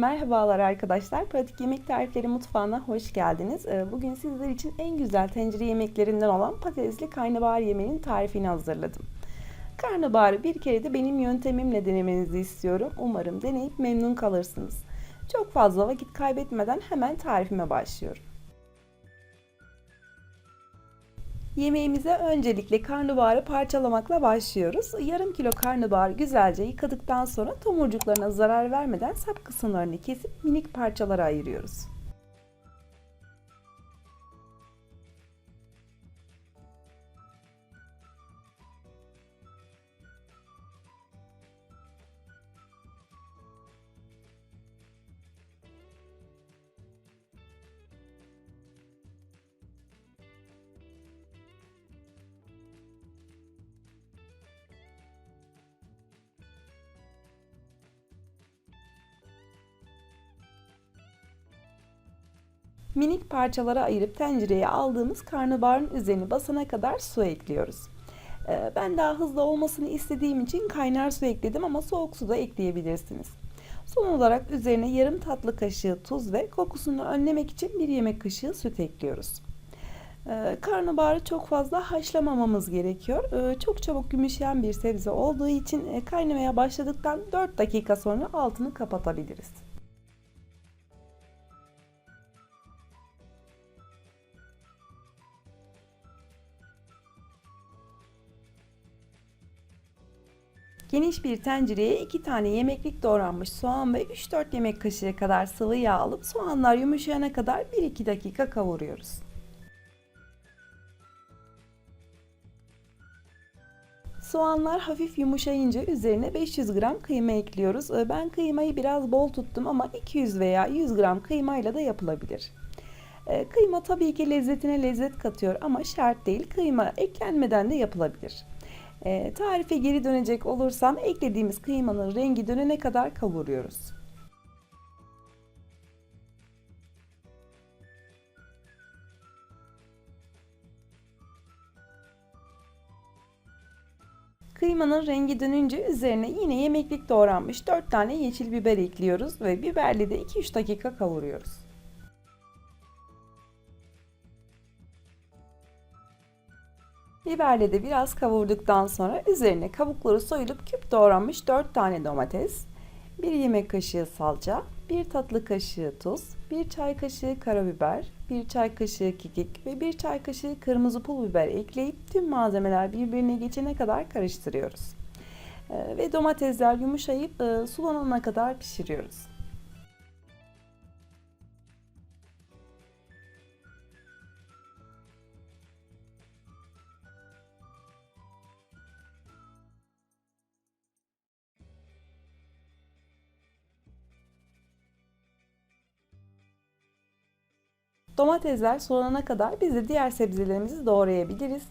Merhabalar arkadaşlar. Pratik Yemek Tarifleri Mutfağı'na hoş geldiniz. Ee, Bugün sizler için en güzel tencere yemeklerinden olan patatesli karnabahar yemeğinin tarifini hazırladım. Karnabaharı bir kere de benim yöntemimle denemenizi istiyorum. Umarım deneyip memnun kalırsınız. Çok fazla vakit kaybetmeden hemen tarifime başlıyorum. Yemeğimize öncelikle karnabaharı parçalamakla başlıyoruz. Yarım kilo karnabaharı güzelce yıkadıktan sonra tomurcuklarına zarar vermeden sap kısımlarını kesip minik parçalara ayırıyoruz. Minik parçalara ayırıp tencereye aldığımız karnabaharın üzerine basana kadar su ekliyoruz. Ee, Ben daha hızlı olmasını istediğim için kaynar su ekledim ama soğuk su da ekleyebilirsiniz. Son olarak üzerine yarım tatlı kaşığı tuz ve kokusunu önlemek için bir yemek kaşığı süt ekliyoruz. Ee, Karnabaharı çok fazla haşlamamamız gerekiyor. Ee, Çok çabuk gümüşeyen bir sebze olduğu için e, kaynamaya başladıktan 4 dakika sonra altını kapatabiliriz. Geniş bir tencereye 2 tane yemeklik doğranmış soğan ve 3-4 yemek kaşığı kadar sıvı yağ alıp soğanlar yumuşayana kadar 1-2 dakika kavuruyoruz. Soğanlar hafif yumuşayınca üzerine 500 gram kıyma ekliyoruz. Ee, Ben kıymayı biraz bol tuttum ama 200 veya 100 gram kıymayla da yapılabilir. Ee, Kıyma tabii ki lezzetine lezzet katıyor ama şart değil. Kıyma eklenmeden de yapılabilir. E, tarife geri dönecek olursam eklediğimiz kıymanın rengi dönene kadar kavuruyoruz. Kıymanın rengi dönünce üzerine yine yemeklik doğranmış 4 tane yeşil biber ekliyoruz ve biberli de 2-3 dakika kavuruyoruz. Biberle de biraz kavurduktan sonra üzerine kabukları soyulup küp doğranmış 4 tane domates, 1 yemek kaşığı salça, 1 tatlı kaşığı tuz, 1 çay kaşığı karabiber, 1 çay kaşığı kekik ve 1 çay kaşığı kırmızı pul biber ekleyip tüm malzemeler birbirine geçene kadar karıştırıyoruz. Ee, Ve domatesler yumuşayıp e, sulanana kadar pişiriyoruz. Domatesler soğanana kadar biz de diğer sebzelerimizi doğrayabiliriz.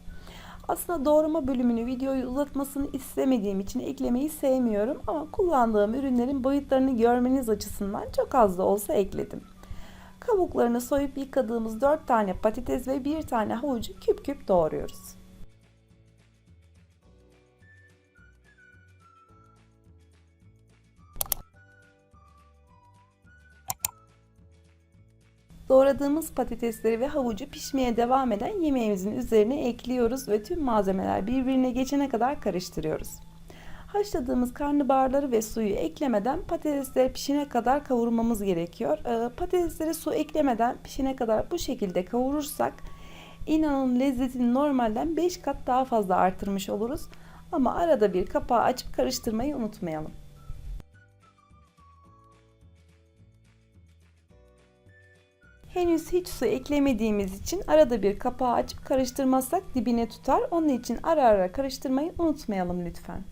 Aslında doğrama bölümünü videoyu uzatmasını istemediğim için eklemeyi sevmiyorum ama kullandığım ürünlerin boyutlarını görmeniz açısından çok az da olsa ekledim. Kabuklarını soyup yıkadığımız 4 tane patates ve 1 tane havucu küp küp doğruyoruz. Doğradığımız patatesleri ve havucu pişmeye devam eden yemeğimizin üzerine ekliyoruz ve tüm malzemeler birbirine geçene kadar karıştırıyoruz. Haşladığımız karnabaharları ve suyu eklemeden patatesleri pişene kadar kavurmamız gerekiyor. Ee, Patatesleri su eklemeden pişene kadar bu şekilde kavurursak inanın lezzetini normalden 5 kat daha fazla artırmış oluruz. Ama arada bir kapağı açıp karıştırmayı unutmayalım. Henüz hiç su eklemediğimiz için arada bir kapağı açıp karıştırmazsak dibine tutar. Onun için ara ara karıştırmayı unutmayalım lütfen.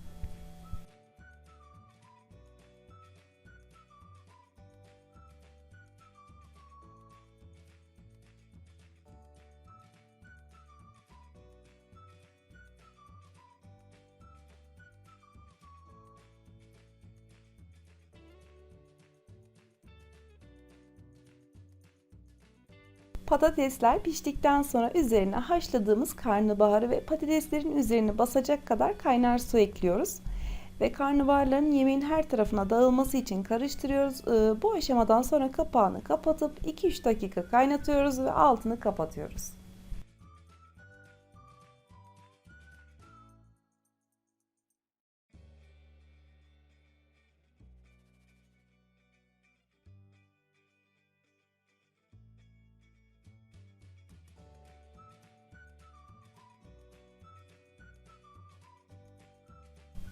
Patatesler piştikten sonra üzerine haşladığımız karnabaharı ve patateslerin üzerine basacak kadar kaynar su ekliyoruz. Ve karnabaharların yemeğin her tarafına dağılması için karıştırıyoruz. Ee, Bu aşamadan sonra kapağını kapatıp 2-3 dakika kaynatıyoruz ve altını kapatıyoruz.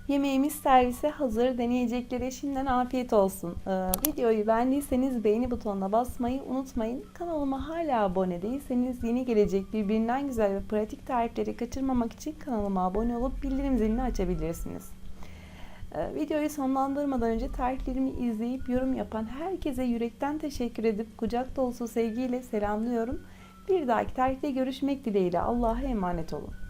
Yemeğimiz servise hazır. Deneyeceklere şimdiden afiyet olsun. Ee, videoyu beğendiyseniz beğeni butonuna basmayı unutmayın. Kanalıma hala abone değilseniz yeni gelecek birbirinden güzel ve pratik tarifleri kaçırmamak için kanalıma abone olup bildirim zilini açabilirsiniz. Ee, videoyu sonlandırmadan önce tariflerimi izleyip yorum yapan herkese yürekten teşekkür edip kucak dolusu sevgiyle selamlıyorum. Bir dahaki tarifte görüşmek dileğiyle Allah'a emanet olun.